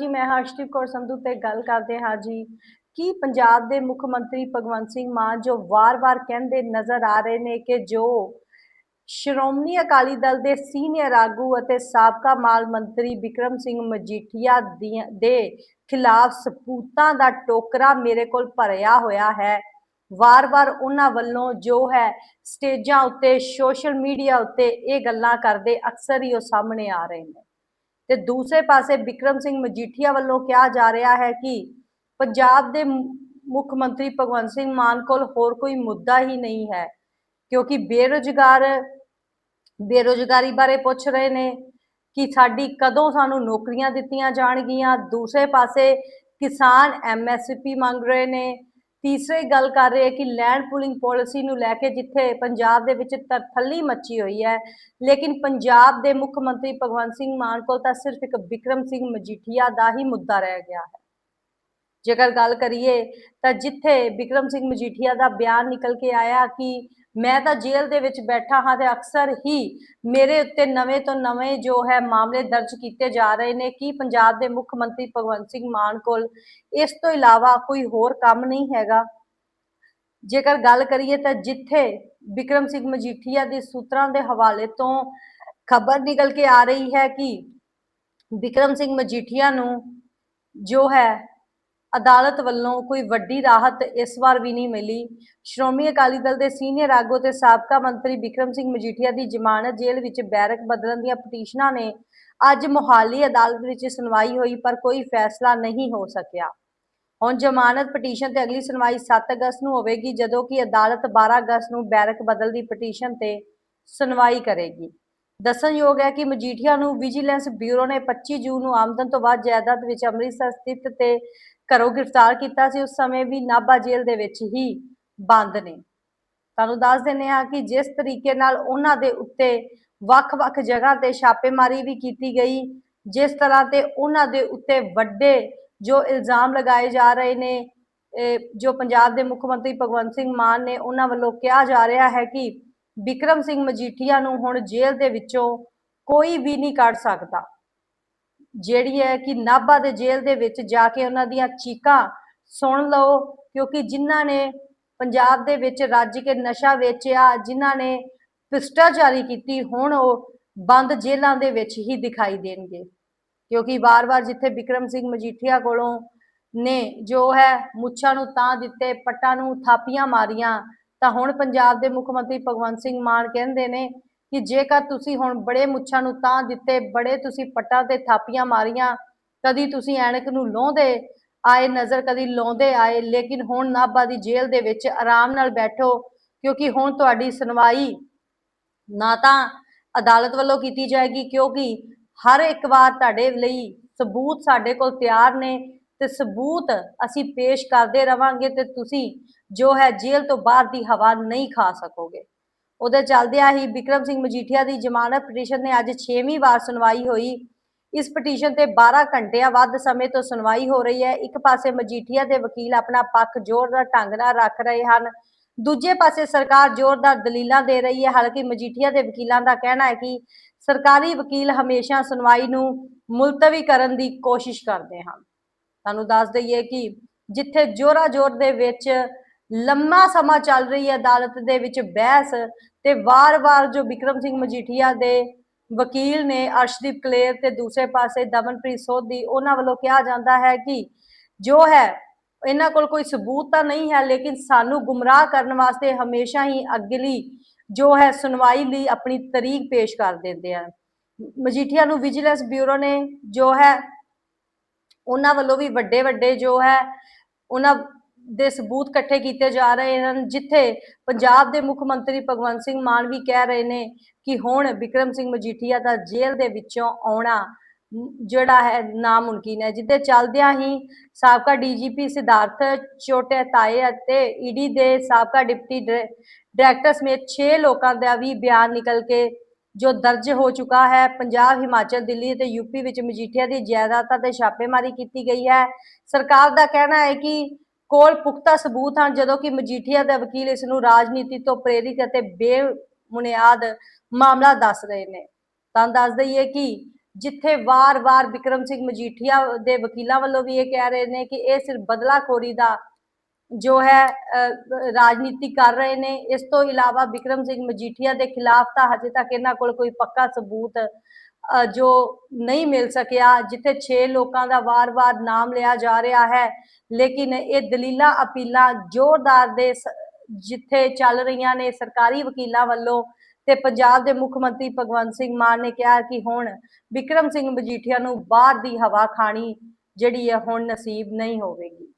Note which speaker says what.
Speaker 1: ਜੀ, ਮੈਂ ਹਰਸ਼ਦੀਪ ਕੌਰ ਸੰਧੂ ਤੇ ਗੱਲ ਕਰਦੇ ਹਾਂ ਜੀ। ਕੀ ਪੰਜਾਬ ਦੇ ਮੁੱਖ ਮੰਤਰੀ ਭਗਵੰਤ ਸਿੰਘ ਮਾਨ, ਜੋ ਵਾਰ-ਵਾਰ ਕਹਿੰਦੇ ਨਜ਼ਰ ਆ ਰਹੇ ਨੇ ਕਿ ਜੋ ਸ਼੍ਰੋਮਣੀ ਅਕਾਲੀ ਦਲ ਦੇ ਸੀਨੀਅਰ ਆਗੂ ਅਤੇ ਸਾਬਕਾ ਮਾਲ ਮੰਤਰੀ ਵਿਕਰਮ ਸਿੰਘ ਮਜੀਠੀਆ ਦੀਆਂ- ਦੇ ਖਿਲਾਫ ਸਪੂਤਾਂ ਦਾ ਟੋਕਰਾ ਮੇਰੇ ਕੋਲ ਭਰਿਆ ਹੋਇਆ ਹੈ। ਵਾਰ-ਵਾਰ ਉਹਨਾਂ ਵੱਲੋਂ ਜੋ ਹੈ ਸਟੇਜਾਂ ਉੱਤੇ, ਸੋਸ਼ਲ ਮੀਡੀਆ ਉੱਤੇ ਇਹ ਗੱਲਾਂ ਕਰਦੇ ਅਕਸਰ ਹੀ ਉਹ ਸਾਹਮਣੇ ਆ ਰਹੇ ਨੇ। ਤੇ ਦੂਸਰੇ ਪਾਸੇ ਵਿਕਰਮ ਸਿੰਘ ਮਜੀਠੀਆ ਵੱਲੋਂ ਕਿਹਾ ਜਾ ਰਿਹਾ ਹੈ ਕਿ ਪੰਜਾਬ ਦੇ ਮੁੱਖ ਮੰਤਰੀ ਭਗਵੰਤ ਸਿੰਘ ਮਾਨ ਕੋਲ ਹੋਰ ਕੋਈ ਮੁੱਦਾ ਹੀ ਨਹੀਂ ਹੈ, ਕਿਉਂਕਿ ਬੇਰੁਜ਼ਗਾਰ, ਬੇਰੁਜ਼ਗਾਰੀ ਬਾਰੇ ਪੁੱਛ ਰਹੇ ਨੇ ਕਿ ਸਾਡੀ ਕਦੋਂ ਸਾਨੂੰ ਨੌਕਰੀਆਂ ਦਿੱਤੀਆਂ ਜਾਣਗੀਆਂ। ਦੂਸਰੇ ਪਾਸੇ ਕਿਸਾਨ ਐਮਐਸਪੀ ਮੰਗ ਰਹੇ ਨੇ ਤੀਸਰੇ ਗੱਲ ਕਰ ਰਹੇ ਕਿ ਲੈਂਡ ਪੂਲਿੰਗ ਪਾਲਿਸੀ ਨੂੰ ਲੈ ਕੇ ਜਿੱਥੇ ਪੰਜਾਬ ਦੇ ਵਿੱਚ ਤਰਥੱਲੀ ਮੱਚੀ ਹੋਈ ਹੈ, ਲੇਕਿਨ ਪੰਜਾਬ ਦੇ ਮੁੱਖ ਮੰਤਰੀ ਭਗਵੰਤ ਸਿੰਘ ਮਾਨ ਕੋਲ ਤਾਂ ਸਿਰਫ ਇੱਕ ਵਿਕਰਮ ਸਿੰਘ ਮਜੀਠੀਆ ਦਾ ਹੀ ਮੁੱਦਾ ਰਹਿ ਗਿਆ ਹੈ। ਜੇਕਰ ਗੱਲ ਕਰੀਏ ਤਾਂ ਜਿੱਥੇ ਵਿਕਰਮ ਸਿੰਘ ਮਜੀਠੀਆ ਦਾ ਬਿਆਨ ਨਿਕਲ ਕੇ ਆਇਆ ਕਿ ਮੈਂ ਤਾਂ ਜੇਲ੍ਹ ਦੇ ਵਿੱਚ ਬੈਠਾ ਹਾਂ ਤੇ ਅਕਸਰ ਹੀ ਮੇਰੇ ਉੱਤੇ ਨਵੇਂ ਤੋਂ ਨਵੇਂ ਜੋ ਹੈ ਮਾਮਲੇ ਦਰਜ ਕੀਤੇ ਜਾ ਰਹੇ ਨੇ। ਕਿ ਪੰਜਾਬ ਦੇ ਮੁੱਖ ਮੰਤਰੀ ਭਗਵੰਤ ਸਿੰਘ ਮਾਨ ਕੋਲ ਇਸ ਤੋਂ ਇਲਾਵਾ ਕੋਈ ਹੋਰ ਕੰਮ ਨਹੀਂ ਹੈਗਾ? ਜੇਕਰ ਗੱਲ ਕਰੀਏ ਤਾਂ ਜਿੱਥੇ ਵਿਕਰਮ ਸਿੰਘ ਮਜੀਠੀਆ ਦੇ ਸੂਤਰਾਂ ਦੇ ਹਵਾਲੇ ਤੋਂ ਖਬਰ ਨਿਕਲ ਕੇ ਆ ਰਹੀ ਹੈ ਕਿ ਵਿਕਰਮ ਸਿੰਘ ਮਜੀਠੀਆ ਨੂੰ ਜੋ ਹੈ ਅਦਾਲਤ ਵੱਲੋਂ ਕੋਈ ਵੱਡੀ ਰਾਹਤ ਇਸ ਵਾਰ ਵੀ ਨਹੀਂ ਮਿਲੀ। ਸ਼੍ਰੋਮਣੀ ਅਕਾਲੀ ਦਲ ਦੇ ਸੀਨੀਅਰ ਆਗੂ ਤੇ ਸਾਬਕਾ ਮੰਤਰੀ ਵਿਕਰਮ ਸਿੰਘ ਮਜੀਠੀਆ ਦੀ ਜ਼ਮਾਨਤ ਜੇਲ੍ਹ ਵਿੱਚ ਬੈਰਕ ਬਦਲਣ ਦੀਆਂ ਪਟੀਸ਼ਨਾਂ ਨੇ ਅੱਜ ਮੁਹਾਲੀ ਅਦਾਲਤ ਵਿੱਚ ਸੁਣਵਾਈ ਹੋਈ, ਪਰ ਕੋਈ ਫੈਸਲਾ ਨਹੀਂ ਹੋ ਸਕਿਆ। ਹੁਣ ਜ਼ਮਾਨਤ ਪਟੀਸ਼ਨ ਤੇ ਅਗਲੀ ਸੁਣਵਾਈ 7 ਅਗਸਤ ਨੂੰ ਹੋਵੇਗੀ, ਜਦੋਂ ਕਿ ਅਦਾਲਤ 12 ਅਗਸਤ ਨੂੰ ਬੈਰਕ ਬਦਲ ਦੀ ਪਟੀਸ਼ਨ ਤੇ ਸੁਣਵਾਈ ਕਰੇਗੀ। ਦੱਸਣਯੋਗ ਹੈ ਕਿ ਮਜੀਠੀਆ ਨੂੰ ਵਿਜੀਲੈਂਸ ਬਿਊਰੋ ਨੇ 25 ਜੂਨ ਨੂੰ ਆਮਦਨ ਤੋਂ ਬਾਅਦ ਜਾਇਦਾਦ ਵਿੱਚ ਅੰਮ੍ਰਿਤਸਰ ਸਥਿਤ ਤੇ ਘਰੋਂ ਗ੍ਰਿਫਤਾਰ ਕੀਤਾ ਸੀ, ਉਸ ਸਮੇਂ ਵੀ ਨਾਭਾ ਜੇਲ੍ਹ ਦੇ ਵਿੱਚ ਹੀ ਬੰਦ ਨੇ। ਤੁਹਾਨੂੰ ਦੱਸ ਦਿੰਦੇ ਹਾਂ ਕਿ ਜਿਸ ਤਰੀਕੇ ਨਾਲ ਉਹਨਾਂ ਦੇ ਉੱਤੇ ਵੱਖ-ਵੱਖ ਜਗ੍ਹਾ ਤੇ ਛਾਪੇਮਾਰੀ ਵੀ ਕੀਤੀ ਗਈ, ਜਿਸ ਤਰ੍ਹਾਂ ਤੇ ਉਹਨਾਂ ਦੇ ਉੱਤੇ ਵੱਡੇ ਜੋ ਇਲਜ਼ਾਮ ਲਗਾਏ ਜਾ ਰਹੇ ਨੇ ਜੋ ਪੰਜਾਬ ਦੇ ਮੁੱਖ ਮੰਤਰੀ ਭਗਵੰਤ ਸਿੰਘ ਮਾਨ ਨੇ ਉਹਨਾਂ ਵੱਲੋਂ ਕਿਹਾ ਜਾ ਰਿਹਾ ਹੈ ਕਿ ਵਿਕਰਮ ਸਿੰਘ ਮਜੀਠੀਆ ਨੂੰ ਹੁਣ ਜੇਲ੍ਹ ਦੇ ਵਿੱਚੋਂ ਕੋਈ ਵੀ ਨਹੀਂ ਕੱਢ ਸਕਦਾ। ਜਿਹੜੀ ਹੈ ਕਿ ਨਾਭਾ ਦੇ ਜੇਲ੍ਹ ਦੇ ਵਿੱਚ ਜਾ ਕੇ ਉਹਨਾਂ ਦੀਆਂ ਚੀਕਾਂ ਸੁਣ ਲਓ, ਕਿਉਂਕਿ ਜਿਨ੍ਹਾਂ ਨੇ ਪੰਜਾਬ ਦੇ ਵਿੱਚ ਰੱਜ ਕੇ ਨਸ਼ਾ ਵੇਚਿਆ, ਜਿਨ੍ਹਾਂ ਨੇ ਭ੍ਰਿਸ਼ਟਾਚਾਰੀ ਕੀਤੀ, ਹੁਣ ਉਹ ਬੰਦ ਜੇਲ੍ਹਾਂ ਦੇ ਵਿੱਚ ਹੀ ਦਿਖਾਈ ਦੇਣਗੇ। ਕਿਉਂਕਿ ਵਾਰ-ਵਾਰ ਜਿੱਥੇ ਵਿਕਰਮ ਸਿੰਘ ਮਜੀਠੀਆ ਕੋਲੋਂ ਨੇ ਜੋ ਹੈ ਮੁੱਛਾਂ ਨੂੰ ਤਾਂ ਦਿੱਤੇ, ਪੱਟਾਂ ਨੂੰ ਥਾਪੀਆਂ ਮਾਰੀਆਂ, ਤਾਂ ਹੁਣ ਪੰਜਾਬ ਦੇ ਮੁੱਖ ਮੰਤਰੀ ਭਗਵੰਤ ਸਿੰਘ ਮਾਨ ਕਹਿੰਦੇ ਨੇ ਕਿ ਜੇਕਰ ਤੁਸੀਂ ਹੁਣ ਬੜੇ ਮੁੱਛਾਂ ਨੂੰ ਤਾਂ ਦਿੱਤੇ, ਬੜੇ ਤੁਸੀਂ ਪੱਟਾਂ ਤੇ ਥਾਪੀਆਂ ਮਾਰੀਆਂ, ਕਦੀ ਤੁਸੀਂ ਐਨਕ ਨੂੰ ਲਾਉਂਦੇ, ਆਏ ਨਜ਼ਰ ਕਦੀ ਲਾਉਂਦੇ ਆਏ, ਲੇਕਿਨ ਹੁਣ ਨਾਭਾ ਦੀ ਜੇਲ੍ਹ ਦੇ ਵਿੱਚ ਆਰਾਮ ਨਾਲ ਬੈਠੋ, ਕਿਉਂਕਿ ਹੁਣ ਤੁਹਾਡੀ ਸੁਣਵਾਈ ਨਾ ਤਾਂ ਅਦਾਲਤ ਵੱਲੋਂ ਕੀਤੀ ਜਾਏਗੀ, ਕਿਉਂਕਿ ਹਰ ਇੱਕ ਵਾਰ ਤੁਹਾਡੇ ਲਈ ਸਬੂਤ ਸਾਡੇ ਕੋਲ ਤਿਆਰ ਨੇ ਤੇ ਸਬੂਤ ਅਸੀਂ ਪੇਸ਼ ਕਰਦੇ ਰਵਾਂਗੇ ਤੇ ਤੁਸੀਂ ਜੋ ਹੈ ਜੇਲ੍ਹ ਤੋਂ ਬਾਹਰ ਦੀ ਹਵਾ ਨਹੀਂ ਖਾ ਸਕੋਗੇ। ਉਹਦੇ ਚੱਲਦਿਆਂ ਹੀ ਵਿਕਰਮ ਸਿੰਘ ਮਜੀਠੀਆ ਦੀ ਜ਼ਮਾਨਤ ਪਟੀਸ਼ਨ ਨੇ ਅੱਜ 6ਵੀਂ ਵਾਰ ਸੁਣਵਾਈ ਹੋਈ। ਇਸ ਪਟੀਸ਼ਨ ਤੇ 12 ਘੰਟਿਆਂ ਵੱਧ ਸਮੇਂ ਤੋਂ ਸੁਣਵਾਈ ਹੋ ਰਹੀ ਹੈ। ਇੱਕ ਪਾਸੇ ਮਜੀਠੀਆ ਦੇ ਵਕੀਲ ਆਪਣਾ ਪੱਖ ਜ਼ੋਰਦਾਰ ਢੰਗ ਨਾਲ ਰੱਖ ਰਹੇ ਹਨ। ਦੂਜੇ ਪਾਸੇ ਸਰਕਾਰ ਜ਼ੋਰਦਾਰ ਦਲੀਲਾਂ ਦੇ ਰਹੀ ਹੈ। ਹਾਲਾਂਕਿ ਮਜੀਠੀਆ ਦੇ ਵਕੀਲਾਂ ਦਾ ਕਹਿਣਾ ਹੈ ਕਿ ਸਰਕਾਰੀ ਵਕੀਲ ਹਮੇਸ਼ਾ ਸੁਣਵਾਈ ਨੂੰ ਮੁਲਤਵੀ ਕਰਨ ਦੀ ਕੋਸ਼ਿਸ਼ ਕਰਦੇ ਹਨ। ਤੁਹਾਨੂੰ ਦੱਸ ਦਈਏ ਕਿ ਜਿੱਥੇ ਜੋਰਾ ਜੋਰ ਦੇ ਵਿੱਚ ਲੰਮਾ ਸਮਾਂ ਚੱਲ ਰਹੀ ਹੈ ਅਦਾਲਤ ਦੇ ਵਿੱਚ ਬਹਿਸ ਤੇ ਵਾਰ-ਵਾਰ ਜੋ ਵਿਕਰਮ ਸਿੰਘ ਮਜੀਠੀਆ ਦੇ ਵਕੀਲ ਨੇ ਅਰਸ਼ਦੀਪ ਕਲੇਰ ਤੇ ਦੂਸਰੇ ਪਾਸੇ ਦਮਨਪ੍ਰੀਤ ਸੋਧੀ ਉਹਨਾਂ ਵੱਲੋਂ ਕਿਹਾ ਜਾਂਦਾ ਹੈ ਕਿ ਜੋ ਹੈ, ਇਹਨਾਂ ਕੋਲ ਕੋਈ ਸਬੂਤ ਤਾਂ ਨਹੀਂ ਹੈ, ਲੇਕਿਨ ਸਾਨੂੰ ਗੁੰਮਰਾਹ ਕਰਨ ਵਾਸਤੇ ਹਮੇਸ਼ਾ ਹੀ ਅਗਲੀ ਜੋ ਹੈ ਸੁਣਵਾਈ ਲਈ ਆਪਣੀ ਤਰੀਕ ਪੇਸ਼ ਕਰ ਦਿੰਦੇ ਹਨ ਮਜੀਠੀਆ ਨੂੰ ਵਿਜੀਲੈਂਸ ਬਿਊਰੋ ਨੇ ਜੋ ਹੈ, ਉਹਨਾਂ ਵੱਲੋਂ ਵੀ ਵੱਡੇ ਵੱਡੇ ਜੋ ਹੈ, ਉਹਨਾਂ ਦੇ ਸਬੂਤ ਇਕੱਠੇ ਕੀਤੇ ਜਾ ਰਹੇ ਹਨ, ਜਿੱਥੇ ਪੰਜਾਬ ਦੇ ਮੁੱਖ ਮੰਤਰੀ ਭਗਵੰਤ ਸਿੰਘ ਮਾਨ ਵੀ ਕਹਿ ਰਹੇ ਨੇ ਕਿ ਹੁਣ ਵਿਕਰਮ ਸਿੰਘ ਮਜੀਠੀਆ ਦਾ ਜੇਲ੍ਹ ਦੇ ਵਿੱਚੋਂ ਆਉਣਾ ਜਿਹੜਾ ਹੈ ਨਾਮੁਮਕਿਨ ਹੈ, ਜਿੱਦੇ ਚੱਲਦਿਆਂ ਹੀ ਸਾਬਕਾ ਡੀਜੀਪੀ ਸਿਧਾਰਥ ਚੋਟੇ ਤਾਏ ਅਤੇ ਈਡੀ ਦੇ ਸਾਬਕਾ ਡਿਪਟੀ ਡਾਇ- ਡਾਇਰੈਕਟਰ ਸਮੇਤ 6 ਲੋਕਾਂ ਦਾ ਵੀ ਬਿਆਨ ਨਿਕਲ ਕੇ ਜੋ ਦਰਜ ਹੋ ਚੁੱਕਾ ਹੈ। ਪੰਜਾਬ, ਹਿਮਾਚਲ, ਦਿੱਲੀ ਅਤੇ ਯੂਪੀ ਵਿੱਚ ਮਜੀਠੀਆ ਦੀ ਜਾਇਦਾਦਾਂ ਤੇ ਛਾਪੇਮਾਰੀ ਕੀਤੀ ਗਈ ਹੈ। ਸਰਕਾਰ ਦਾ ਕਹਿਣਾ ਹੈ ਕਿ ਕੋਲ ਪੁਖਤਾ ਸਬੂਤ ਹਨ ਜਦੋਂ ਕਿ ਮਜੀਠੀਆ ਦੇ ਵਕੀਲ ਇਸ ਨੂੰ ਰਾਜਨੀਤੀ ਤੋਂ ਪ੍ਰੇਰਿਤ ਅਤੇ ਬੇਬੁਨਿਆਦ ਮਾਮਲਾ ਦੱਸ ਰਹੇ ਨੇ। ਤਾਂ ਦੱਸ ਦਈਏ ਕਿ ਜਿੱਥੇ ਵਾਰ-ਵਾਰ ਵਿਕਰਮ ਸਿੰਘ ਮਜੀਠੀਆ ਦੇ ਵਕੀਲਾਂ ਵੱਲੋਂ ਵੀ ਇਹ ਕਹਿ ਰਹੇ ਨੇ ਕਿ ਇਹ ਸਿਰਫ ਬਦਲਾਖੋਰੀ ਦਾ ਜੋ ਹੈ ਅ, ਰਾਜਨੀਤੀ ਕਰ ਰਹੇ ਨੇ। ਇਸ ਤੋਂ ਇਲਾਵਾ ਵਿਕਰਮ ਸਿੰਘ ਮਜੀਠੀਆ ਦੇ ਖਿਲਾਫ ਤਾਂ ਹਜੇ ਤੱਕ ਇਹਨਾਂ ਕੋਲ ਕੋਈ ਪੱਕਾ ਸਬੂਤ ਜੋ ਨਹੀਂ ਮਿਲ ਸਕਿਆ, ਜਿੱਥੇ 6 ਲੋਕਾਂ ਦਾ ਵਾਰ-ਵਾਰ ਨਾਮ ਲਿਆ ਜਾ ਰਿਹਾ ਹੈ। ਲੇਕਿਨ ਇਹ ਦਲੀਲਾਂ ਅਪੀਲਾਂ ਜ਼ੋਰਦਾਰ ਦੇ ਜਿੱਥੇ ਚੱਲ ਰਹੀਆਂ ਨੇ ਸਰਕਾਰੀ ਵਕੀਲਾਂ ਵੱਲੋਂ ਤੇ ਪੰਜਾਬ ਦੇ ਮੁੱਖ ਮੰਤਰੀ ਭਗਵੰਤ ਸਿੰਘ ਮਾਨ ਨੇ ਕਿਹਾ ਕਿ ਹੁਣ ਵਿਕਰਮ ਸਿੰਘ ਮਜੀਠੀਆ ਨੂੰ ਬਾਹਰ ਦੀ ਹਵਾ ਖਾਣੀ ਜਿਹੜੀ ਹੈ ਹੁਣ ਨਸੀਬ ਨਹੀਂ ਹੋਵੇਗੀ।